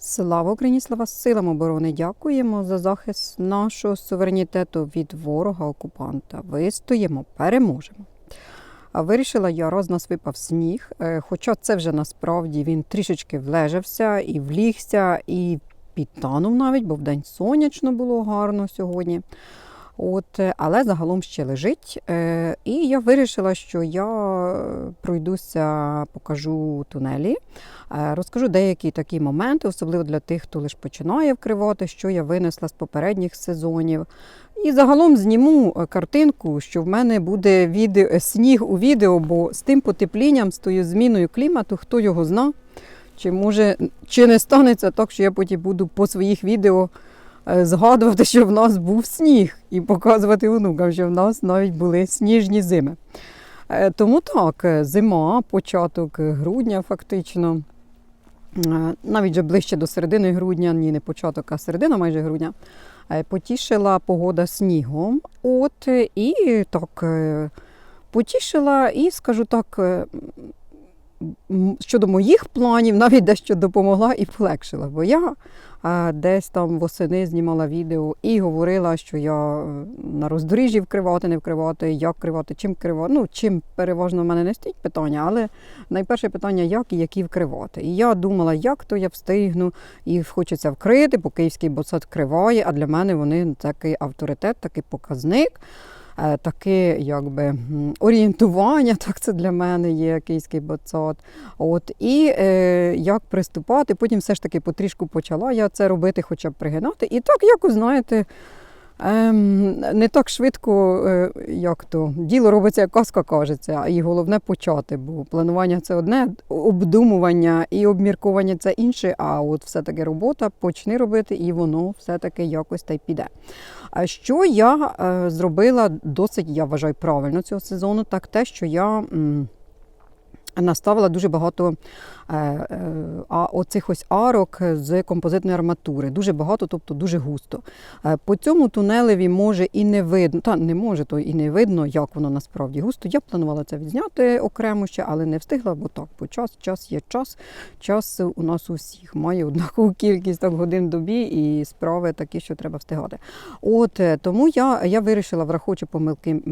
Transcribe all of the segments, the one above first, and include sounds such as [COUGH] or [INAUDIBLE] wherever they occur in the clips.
Слава Україні, слава силам оборони! Дякуємо за захист нашого суверенітету від ворога-окупанта. Вистоїмо, переможемо. А вирішила я, раз нас випав сніг, е, хоча це вже насправді він трішечки влежався і влігся, і підтанув навіть, бо вдень сонячно було гарно сьогодні. От, е, але загалом ще лежить. Е, І я вирішила, що я пройдуся, покажу тунелі, е, розкажу деякі такі моменти, особливо для тих, хто лише починає вкривати, що я винесла з попередніх сезонів. І загалом зніму е, картинку, що в мене буде відео, е, сніг у відео, бо з тим потеплінням, з тою зміною клімату, хто його зна, чи може чи не станеться так, що я потім буду по своїх відео згадувати, що в нас був сніг, і показувати онукам, що в нас навіть були сніжні зими. Е, Тому так, е, зима, початок грудня, фактично. Е, Навіть вже ближче до середини грудня, ні, не початок, а середина майже грудня. е, Потішила погода снігом. От е, і так е, потішила, і скажу так, е, щодо моїх планів, навіть дещо допомогла і полегшила. Бо я десь там восени знімала відео і говорила, що я е, на роздоріжжі вкривати, не вкривати, як вкривати, чим вкривати. Ну, чим переважно в мене не стоїть питання, але найперше питання, як і які вкривати. І я думала, як то я встигну, і хочеться вкрити, бо київський боцат вкриває, а для мене вони такий авторитет, такий показник. Е, Таке якби орієнтування, [LAUGHS] так це для мене є київський бацат. От і е, як приступати, потім все ж таки потрішку почала я це робити, хоча б пригинати. І так якось, знаєте, ем, не так швидко, е, як то діло робиться, як казка кажеться, і головне почати, бо планування це одне, обдумування і обмірковання це інше. А от все-таки робота почни робити, і воно все-таки якось та й піде. А що я е, зробила досить, я вважаю, правильно цього сезону, так те, що я. Наставила дуже багато а, оцих ось арок з композитної арматури. Дуже багато, тобто дуже густо. Е, по цьому тунелеві може і не видно, та не може, то і не видно, як воно насправді густо. Я планувала це відзняти окремо ще, але не встигла, бо так, бо час, час є час. Час у нас у всіх має однакову [LAUGHS] кількість так, годин добі, і справи такі, що треба встигати. От е, тому я, я вирішила, враховуючи помилки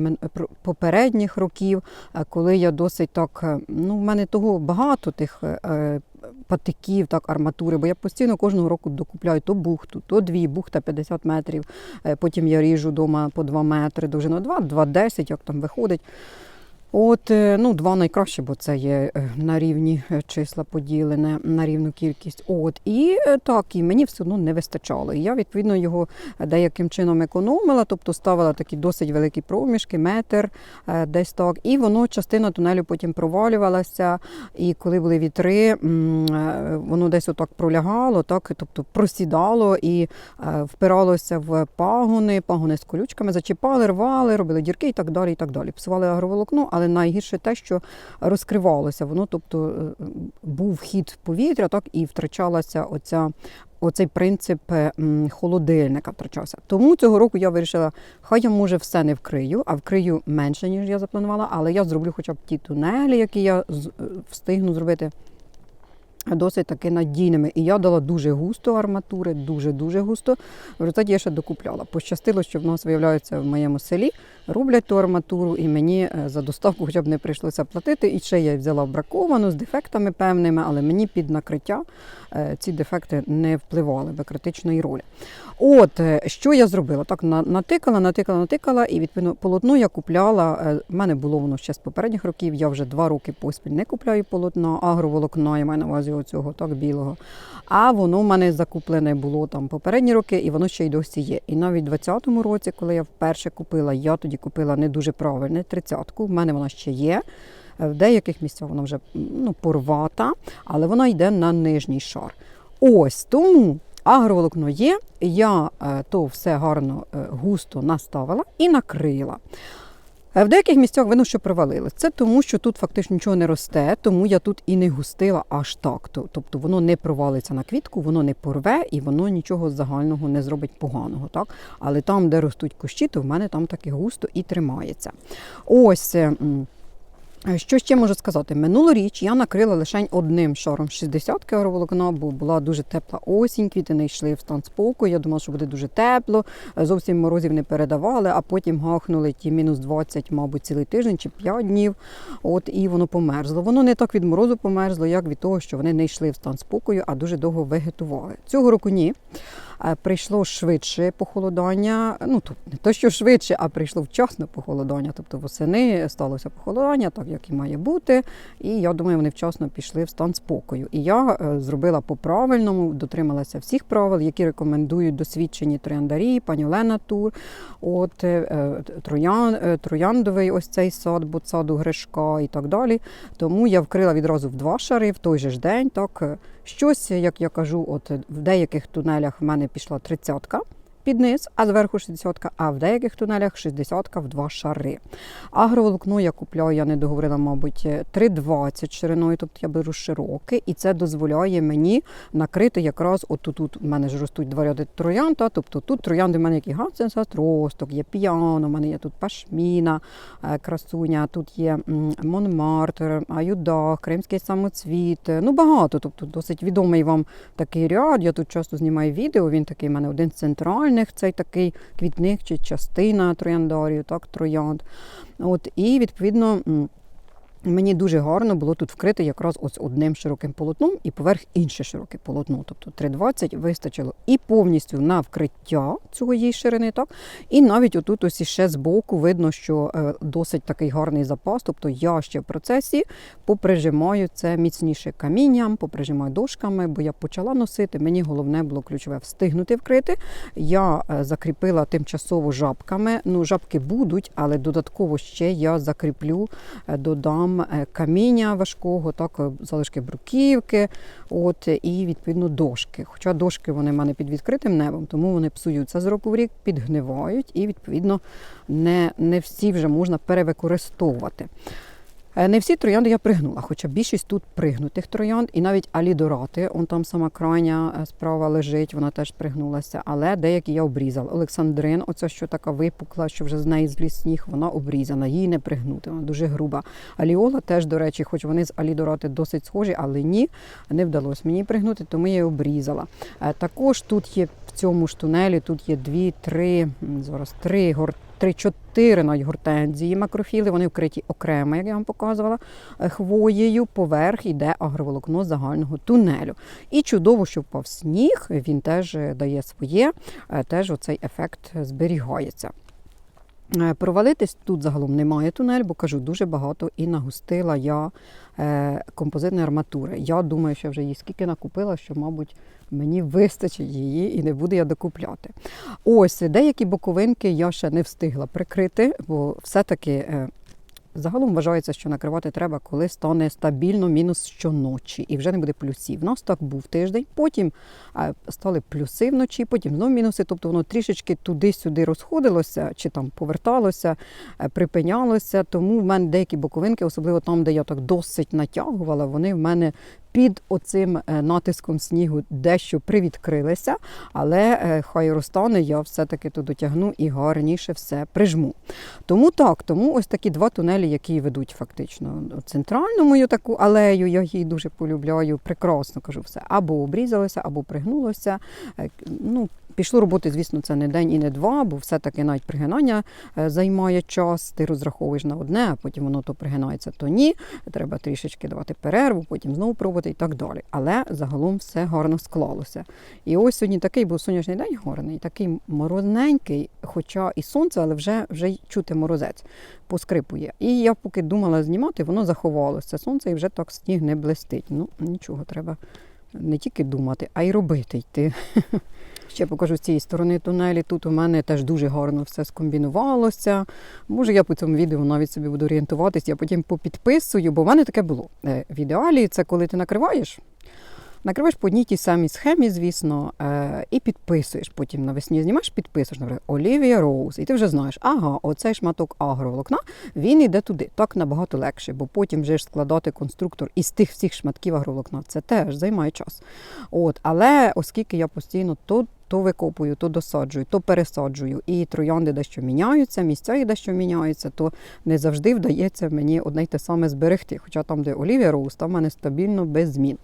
попередніх років, е, коли я досить так, е, ну в мене того багато тих. Е, Патиків, так, арматури, бо я постійно кожного року докупляю то бухту, то дві, бухта 50 метрів. е, Потім я ріжу вдома по 2 метри, довжина 2, 2,10, як там виходить. От, е, ну, два найкраще, бо це є е, на рівні е, числа поділене на рівну кількість. От, і так, і мені все одно не вистачало. І я, відповідно, його деяким чином економила, тобто ставила такі досить великі проміжки, метр десь так. І воно частина тунелю потім провалювалася. І коли були вітри, воно десь отак пролягало, так, тобто просідало і впиралося в пагони, пагони з колючками, зачіпали, рвали, робили дірки і так далі. і так далі. Псували агроволокно, але найгірше те, що розкривалося. Воно, тобто, е, був хід повітря, так і втрачалася оця. Оцей принцип е, холодильника втрачався. Тому цього року я вирішила, хай я може все не вкрию, а вкрию менше, ніж я запланувала, але я зроблю хоча б ті тунелі, які я е, встигну зробити досить таки надійними. І я дала дуже густо арматури, дуже-дуже густо. В результаті я ще докупляла. Пощастило, що в нас виявляється в моєму селі, роблять ту арматуру, і мені е, за доставку хоча б не прийшлося платити. І ще я взяла браковану з дефектами певними, але мені під накриття е, ці дефекти не впливали до критичної ролі. От е, що я зробила? Так натикала, натикала, натикала, і відповідно полотно я купляла. В мене було воно ще з попередніх років. Я вже два роки поспіль не купляю полотна, агроволокна, я маю на увазі оцього так білого. А воно в мене закуплене було там попередні роки, і воно ще й досі є. І навіть в 20-му році, коли я вперше купила, я тоді купила не дуже правильне тридцятку. В мене вона ще є. Е, В деяких місцях вона вже ну, порвата, але вона йде на нижній шар. Ось тому агроволокно є. Я е, то все гарно е, густо наставила і накрила. Е, В деяких місцях видно, що провалилось. Це тому, що тут фактично нічого не росте, тому я тут і не густила аж так. Тобто воно не провалиться на квітку, воно не порве і воно нічого загального не зробить поганого. Так? Але там, де ростуть кущі, то в мене там таке густо і тримається. Ось. Е, Що ще можу сказати? Минулоріч я накрила лише одним шаром 60 агроволокна, бо була дуже тепла осінь, квіти не йшли в стан спокою. Я думала, що буде дуже тепло, е, зовсім морозів не передавали, а потім гахнули ті мінус 20, мабуть, цілий тиждень чи 5 днів. От і воно померзло. Воно не так від морозу померзло, як від того, що вони не йшли в стан спокою, а дуже довго вегетували. Цього року ні. Е, Прийшло швидше похолодання. Ну тут не то, що швидше, а прийшло вчасно похолодання. Тобто восени сталося похолодання, так як і має бути. І я думаю, вони вчасно пішли в стан спокою. І я е, зробила по-правильному, дотрималася всіх правил, які рекомендують досвідчені трояндарі, пані Олена Тур. От е, троян, трояндовий ось цей сад, бо саду Гришка і так далі. Тому я вкрила відразу в два шари в той же ж день. Так щось, як я кажу, от в деяких тунелях в мене пішла тридцятка. Під низ, а зверху 60, а в деяких тунелях 60 в два шари. Агроволокно я купляю, я не договорила, мабуть, е, 3,20 шириною, тобто я беру широке, і це дозволяє мені накрити якраз отут тут в мене ж ростуть два ряди троянд, та, тобто тут троянди в мене які гансенс росток, є піано, в мене є тут пашміна, е, красуня, тут є м, Монмартр, Аюдах, Кримський самоцвіт. е, Ну багато, тобто досить відомий вам такий ряд. Я тут часто знімаю відео. Він такий в мене один з центральних, цей такий квітник чи частина трояндорів, так, троянд. От, і відповідно. Мені дуже гарно було тут вкрити якраз ось одним широким полотном і поверх інше широке полотно. Тобто 3,20 вистачило і повністю на вкриття цієї ширини, так і навіть отут ось іще збоку видно, що е, досить такий гарний запас. Тобто я ще в процесі поприжимаю це міцніше камінням, поприжимаю дошками, бо я почала носити. Мені головне було ключове встигнути вкрити. Я е, закріпила тимчасово жабками. Ну, жабки будуть, але додатково ще я закріплю, е, додам е, каміння важкого, так, е, залишки бруківки, от, і відповідно дошки. Хоча дошки вони в мене під відкритим небом, тому вони псуються з року в рік, підгнивають і відповідно не, не всі вже можна перевикористовувати. Е, не всі троянди я пригнула, хоча більшість тут пригнутих троянд, і навіть алідорати, он там сама крайня е, справа лежить, вона теж пригнулася. Але деякі я обрізала. Олександрин, оця що така випукла, що вже з неї зліз сніг, вона обрізана, її не пригнути, вона дуже груба. Аліола теж, до речі, хоч вони з алідорати досить схожі, але ні, не вдалося мені пригнути, тому я її обрізала. Е, також тут є в цьому ж тунелі, тут є дві-три, зараз три гортки. 3-4 навіть гортензії макрофіли, вони вкриті окремо, як я вам показувала, е, хвоєю. Поверх йде агроволокно загального тунелю. І чудово, що впав сніг, він теж е, дає своє, е, теж оцей ефект зберігається. Е, Провалитись тут загалом немає тунель, бо кажу, дуже багато і нагустила я е, композитної арматури. Я думаю, що вже її скільки накупила, що, мабуть, мені вистачить її і не буду я докупляти. Ось деякі боковинки я ще не встигла прикрити, бо все-таки. Загалом вважається, що накривати треба, коли стане стабільно мінус щоночі, і вже не буде плюсів. У нас так був тиждень, потім стали плюси вночі, потім знов мінуси. Тобто воно трішечки туди-сюди розходилося, чи там поверталося, е, припинялося. Тому в мене деякі боковинки, особливо там, де я так досить натягувала, вони в мене під оцим е, натиском снігу дещо привідкрилися, але е, хай розтане, я все-таки тут дотягну і гарніше все прижму. Тому так, тому ось такі два тунелі, які ведуть фактично центральну мою таку алею, я її дуже полюбляю, прекрасно кажу все. Або обрізалося, або пригнулося. Е, Ну, Пішло роботи, звісно, це не день і не два, бо все-таки навіть пригинання е, займає час. Ти розраховуєш на одне, а потім воно то пригинається, то ні. Треба трішечки давати перерву, потім знову пробувати і так далі. Але загалом все гарно склалося. І ось сьогодні такий був сонячний день гарний, такий морозненький, хоча і сонце, але вже, вже чути морозець поскрипує. І я поки думала знімати, воно заховалося. Сонце і вже так сніг не блистить. Ну, нічого, треба не тільки думати, а й робити йти. [LAUGHS] Ще покажу з цієї сторони тунелі. Тут у мене теж дуже гарно все скомбінувалося. Може, я по цьому відео навіть собі буду орієнтуватись, я потім попідписую, бо в мене таке було. Е, В ідеалі це коли ти накриваєш. Накриваєш по одній тій самій схемі, звісно, е, і підписуєш. Потім навесні знімаєш, підписуєш, наприклад, Олівія Роуз. І ти вже знаєш, ага, оцей шматок агроволокна, він йде туди. Так набагато легше, бо потім вже ж складати конструктор із тих всіх шматків агроволокна. Це теж займає час. От, але оскільки я постійно то то викопую, то досаджую, то пересаджую. І троянди дещо міняються, місця їх дещо міняються, то не завжди вдається мені одне й те саме зберегти. Хоча там, де Олівія Роуз, там в мене стабільно без змін.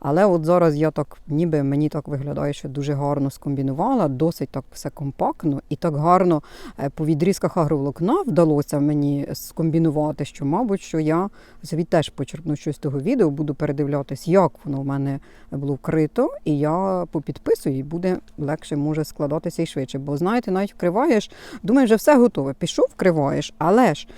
Але от зараз я так, ніби мені так виглядає, що дуже гарно скомбінувала, досить так все компактно і так гарно е, по відрізках агроволокна вдалося мені скомбінувати, що, мабуть, що я собі теж почерпну щось з того відео, буду передивлятись, як воно в мене було вкрито, і я попідписую, і буде легше може складатися і швидше. Бо знаєте, навіть вкриваєш, думаєш, вже все готове. Пішов, вкриваєш, але ж,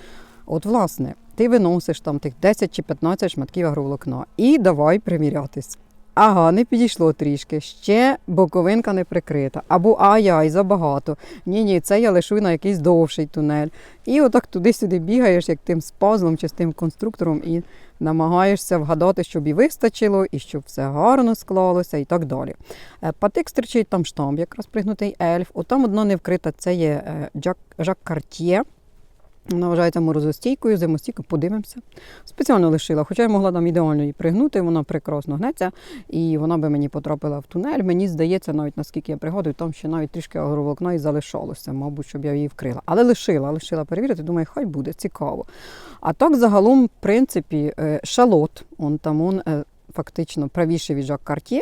от власне, ти виносиш там тих 10 чи 15 шматків агроволокна і давай примірятись. Ага, не підійшло трішки. Ще боковинка не прикрита. Або ай-яй, забагато. Ні, ні, це я лишу на якийсь довший тунель. І отак туди-сюди бігаєш, як тим з пазлом чи з тим конструктором, і намагаєшся вгадати, щоб і вистачило, і щоб все гарно склалося, і так далі. Е, Патик стерчить там штамп, якраз пригнутий ельф. Отам одна не вкрита, це є е, Жак Картє. Вона вважається морозостійкою, зимостійкою, подивимося. Спеціально лишила, хоча я могла там ідеально її пригнути, вона прекрасно гнеться, і вона би мені потрапила в тунель. Мені здається, навіть наскільки я пригадую, там ще навіть трішки агроволокна і залишалося, мабуть, щоб я її вкрила. Але лишила, лишила перевірити, думаю, хай буде, цікаво. А так, загалом, в принципі, е, шалот, он там он е, фактично правіше від Жак Картє,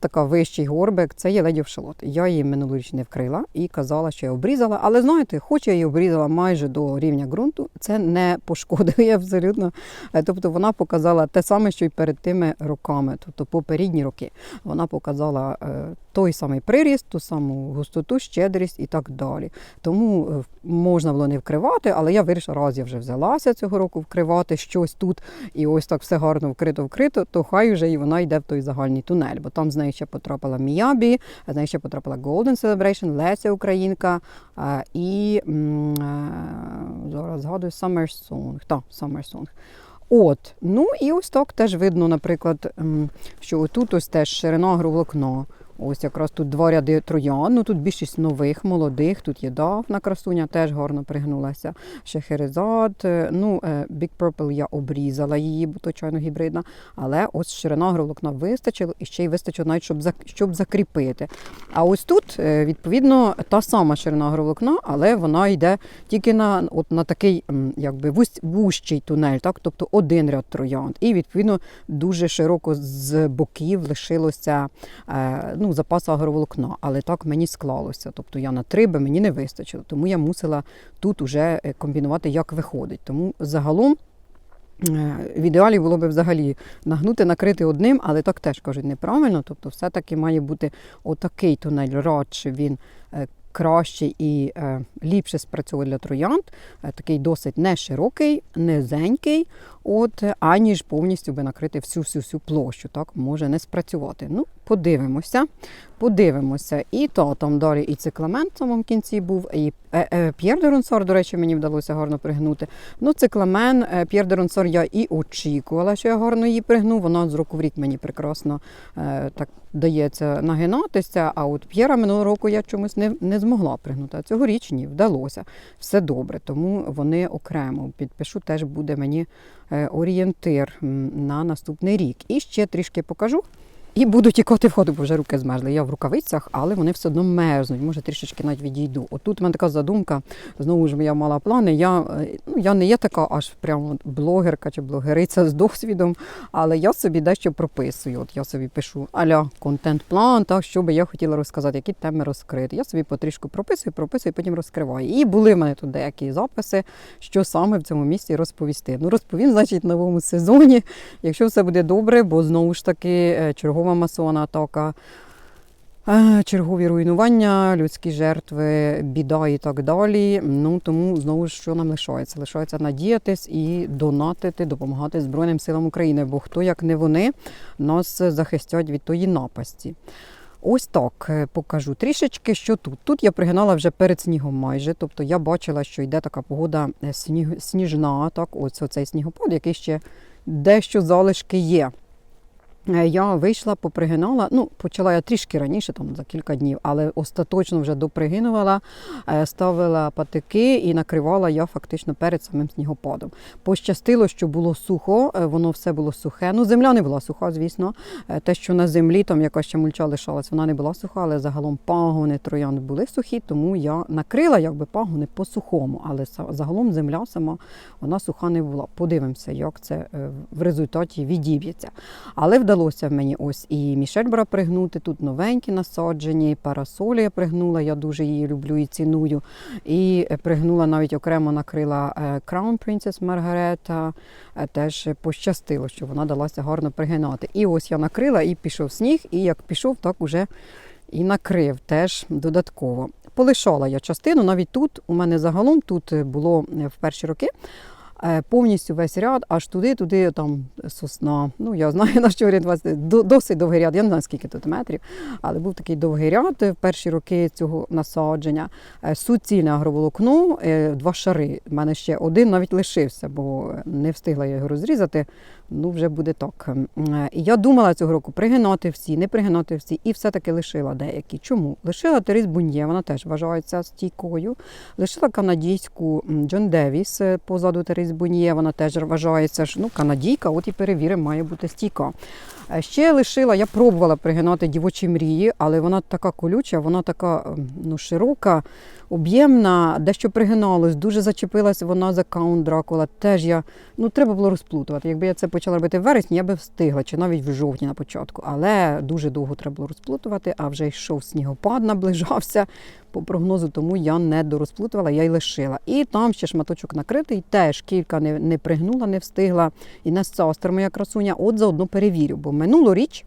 така вищий горбик, це є леді шалот. Я її минулоріч не вкрила і казала, що я обрізала. Але знаєте, хоч я її обрізала майже до рівня ґрунту, це не пошкодує [LAUGHS] абсолютно. Е, Тобто вона показала те саме, що й перед тими роками, тобто попередні роки. Вона показала е, той самий приріст, ту саму густоту, щедрість і так далі. Тому е, можна було не вкривати, але я вирішила, раз я вже взялася цього року вкривати щось тут, і ось так все гарно вкрито-вкрито, то хай вже і вона йде в той загальний тунель, бо там з нею ще потрапила Міябі, з нею ще потрапила Golden Celebration, Леся Українка і зараз згадую Summer Song. Та, Summer Song. От, ну і ось так теж видно, наприклад, що отут ось теж ширина агроволокна. Ось якраз тут два ряди троян, ну тут більшість нових, молодих, тут є дафна красуня, теж гарно пригнулася. Шехерезад, е, ну е, Big Purple я обрізала її, бо то гібридна, але ось ширина агроволокна вистачило і ще й вистачило навіть, щоб, щоб закріпити. А ось тут, е, відповідно, та сама ширина агроволокна, але вона йде тільки на, от, на такий якби вущий тунель, так? тобто один ряд троянд. І відповідно дуже широко з боків лишилося е, ну, запас агроволокна. Але так мені склалося. Тобто я на три би мені не вистачило. Тому я мусила тут уже е, комбінувати, як виходить. Тому загалом. е, В ідеалі було б взагалі нагнути, накрити одним, але так теж кажуть неправильно. Тобто, все-таки має бути отакий тунель, радше він е, краще і ліпше спрацьовує для троянд. Такий досить не широкий, низенький, от, аніж повністю би накрити всю всю всю площу. Так може не спрацювати. Ну, подивимося, подивимося. І то там далі і цикламент в самому кінці був, і е, е, П'єр де Ронсор, до речі, мені вдалося гарно пригнути. Ну, цикламен, е, П'єр де Ронсор я і очікувала, що я гарно її пригну. Вона з року в рік мені прекрасно е, так дається нагинатися. А от П'єра минулого року я чомусь не, не змогла пригнути. А цьогоріч ні, вдалося. Все добре, тому вони окремо підпишу, теж буде мені орієнтир на наступний рік. І ще трішки покажу. І буду тікати в ходу, бо вже руки змерзли. Я в рукавицях, але вони все одно мерзнуть. Може, трішечки навіть відійду. Отут у мене така задумка. Знову ж я мала плани. Я, е, ну, я не є така аж прямо блогерка чи блогериця з досвідом, але я собі дещо прописую. От я собі пишу аля контент-план, так, що би я хотіла розказати, які теми розкрити. Я собі потрішку прописую, прописую, потім розкриваю. І були в мене тут деякі записи, що саме в цьому місці розповісти. Ну, розповім, значить, в новому сезоні, якщо все буде добре, бо знову ж таки е, чергова масована атака. Чергові руйнування, людські жертви, біда і так далі. Ну тому знову ж що нам лишається? Лишається надіятись і донатити, допомагати Збройним силам України, бо хто як не вони нас захистять від тої напасті. Ось так е, покажу трішечки, що тут. Тут я пригинала вже перед снігом майже. Тобто я бачила, що йде така погода е, сніг, сніжна, так, ось оцей снігопад, який ще дещо залишки є. Е, Я вийшла, попригинала. Ну, почала я трішки раніше, там за кілька днів, але остаточно вже допригинувала, е, ставила патики і накривала я фактично перед самим снігопадом. Пощастило, що було сухо, е, воно все було сухе. Ну, земля не була суха, звісно. Те, що на землі там якась ще мульча лишалась, вона не була суха, але загалом пагони троянд були сухі, тому я накрила якби пагони по сухому, але загалом земля сама вона суха не була. Подивимося, як це в результаті відіб'ється. Але вдалося мені ось і мішельбра пригнути. Тут новенькі насаджені, парасолі я пригнула, я дуже її люблю і ціную. І е, пригнула навіть окремо накрила е, Crown Princess Маргарета. Теж пощастило, що вона далася гарно пригинати. І ось я накрила і пішов сніг, і як пішов, так уже і накрив теж додатково. Полишала я частину, навіть тут у мене загалом тут було е, в перші роки повністю весь ряд, аж туди, туди там сосна. Ну я знаю [LAUGHS] на що орієнтуватися. До- Досить довгий ряд. Я не знаю скільки тут метрів, але був такий довгий ряд е, в перші роки цього насадження. Е, Суцільне агроволокно, е, два шари. У мене ще один навіть лишився, бо не встигла я його розрізати. Ну, вже буде так. Е, І я думала цього року пригинати всі, не пригинати всі, і все-таки лишила деякі. Чому? Лишила Терес Буньє, вона теж вважається стійкою. Лишила канадійську Джон Девіс е, позаду Терес Буньє, вона теж вважається ж, ну, канадійка, от і перевіримо, має бути стійка. Е, Ще лишила, я пробувала пригинати дівочі мрії, але вона така колюча, вона така ем, ну, широка, об'ємна, дещо пригиналось, дуже зачепилась вона за каунт Дракула. Теж я, ну треба було розплутувати. Якби я це почала робити в вересні, я би встигла, чи навіть в жовтні на початку. Але дуже довго треба було розплутувати, а вже йшов снігопад, наближався по прогнозу, тому я не дорозплутувала, я й лишила. І там ще шматочок накритий, теж кілька не, не пригнула, не встигла. І на сестра моя красуня, от заодно перевірю, бо минулоріч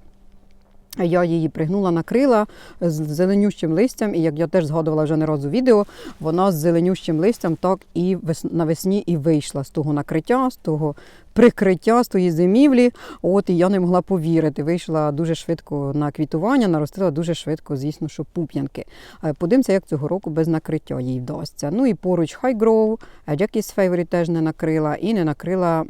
я її пригнула, накрила з зеленющим листям, і як я теж згадувала вже не разу в відео, вона з зеленющим листям так і навесні і вийшла з того накриття, з того прикриття, з тої зимівлі. От і я не могла повірити. Вийшла дуже швидко на квітування, наростила дуже швидко, звісно, що пуп'янки. Е, Подивимося, як цього року без накриття їй вдасться. Ну і поруч е, Jackie's Favorite теж не накрила, і не накрила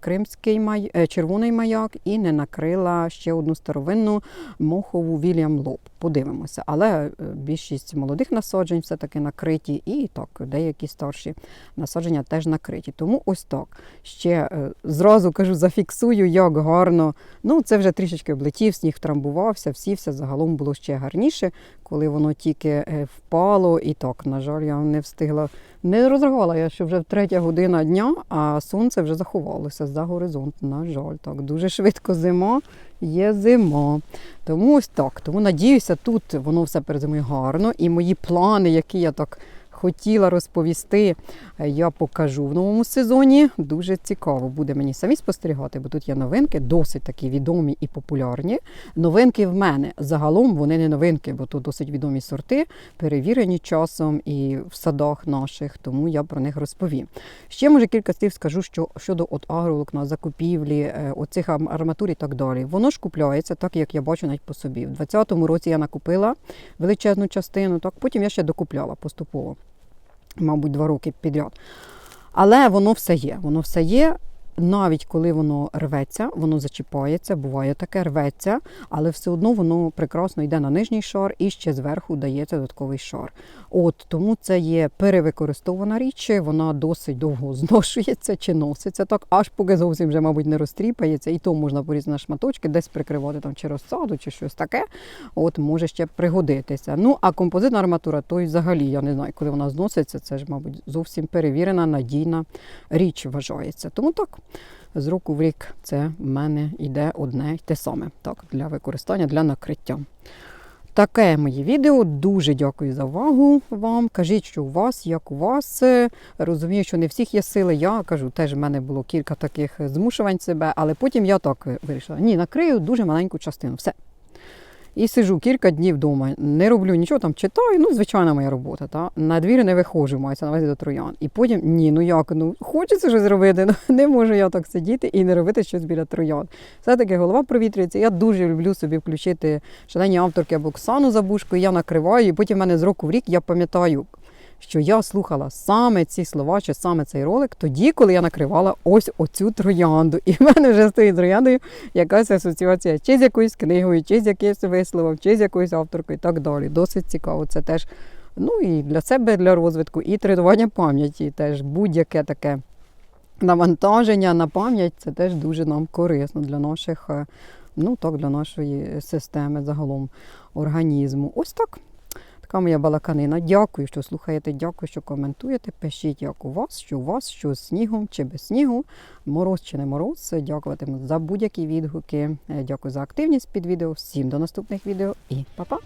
кримський май, е, червоний маяк, і не накрила ще одну старовинну мохову Вільям Лоб. Подивимося. Але е, більшість молодих насаджень все-таки накриті, і так, деякі старші насадження теж накриті. Тому ось так. Ще зразу кажу, зафіксую, як гарно. Ну, це вже трішечки облетів, сніг трамбувався, всівся. Загалом було ще гарніше, коли воно тільки е, впало. І так, на жаль, я не встигла. Не розрахувала я, що вже третя година дня, а сонце вже заховалося за горизонт. На жаль, так дуже швидко зима. Є зима. Тому ось так. Тому надіюся, тут воно все перезимує гарно. І мої плани, які я так хотіла розповісти, е, я покажу в новому сезоні. Дуже цікаво буде мені самі спостерігати, бо тут є новинки, досить такі відомі і популярні. Новинки в мене. Загалом вони не новинки, бо тут досить відомі сорти, перевірені часом і в садах наших, тому я про них розповім. Ще може кілька слів скажу, що щодо от агроволокна, закупівлі, е, оцих арматур і так далі. Воно ж купляється, так як я бачу навіть по собі. В 2020 році я накупила величезну частину, так потім я ще докупляла поступово, мабуть, два роки підряд. Але воно все є. Воно все є. Навіть коли воно рветься, воно зачіпається, буває таке, рветься, але все одно воно прекрасно йде на нижній шар і ще зверху дається додатковий шар. От тому це є перевикористована річ, вона досить довго [LAUGHS] зношується чи носиться так, аж поки зовсім вже, мабуть, не розтріпається, і то можна порізати на шматочки, десь прикривати там чи розсаду, чи щось таке. От може ще пригодитися. Ну а композитна арматура, то й взагалі я не знаю, коли вона зноситься, це ж, мабуть, зовсім перевірена, надійна річ вважається. Тому так. З року в рік це в мене йде одне й те саме так, для використання, для накриття. Таке моє відео. Дуже дякую за увагу вам. Кажіть, що у вас, як у вас. Розумію, що не всіх є сили. Я кажу, теж в мене було кілька таких змушувань себе, але потім я так вирішила: ні, накрию дуже маленьку частину. Все. І сижу кілька днів вдома, не роблю нічого, там читаю, ну, звичайна моя робота. Та? На двір не виходжу, мається на увазі до троян. І потім ні, ну як, ну хочеться щось зробити, ну [LAUGHS] не можу я так сидіти і не робити щось біля троян. Все-таки голова провітрюється. Я дуже люблю собі включити шалені авторки або Оксану Забушку, я накриваю, і потім в мене з року в рік я пам'ятаю. Що я слухала саме ці слова, чи саме цей ролик, тоді, коли я накривала ось оцю троянду. І в мене вже з тою трояндою якась асоціація чи з якоюсь книгою, чи з якимось висловом, чи з якоюсь авторкою і так далі. Досить цікаво. Це теж ну, і для себе, для розвитку, і тренування пам'яті теж будь-яке таке навантаження на пам'ять це теж дуже нам корисно для наших, е, ну так, для нашої системи загалом організму. Ось так. Така моя балаканина. Дякую, що слухаєте, дякую, що коментуєте. Пишіть, як у вас, що у вас, що з снігом чи без снігу, мороз чи не мороз. Дякуватиму за будь-які відгуки. Е, Дякую за активність під відео. Всім до наступних відео і па-па!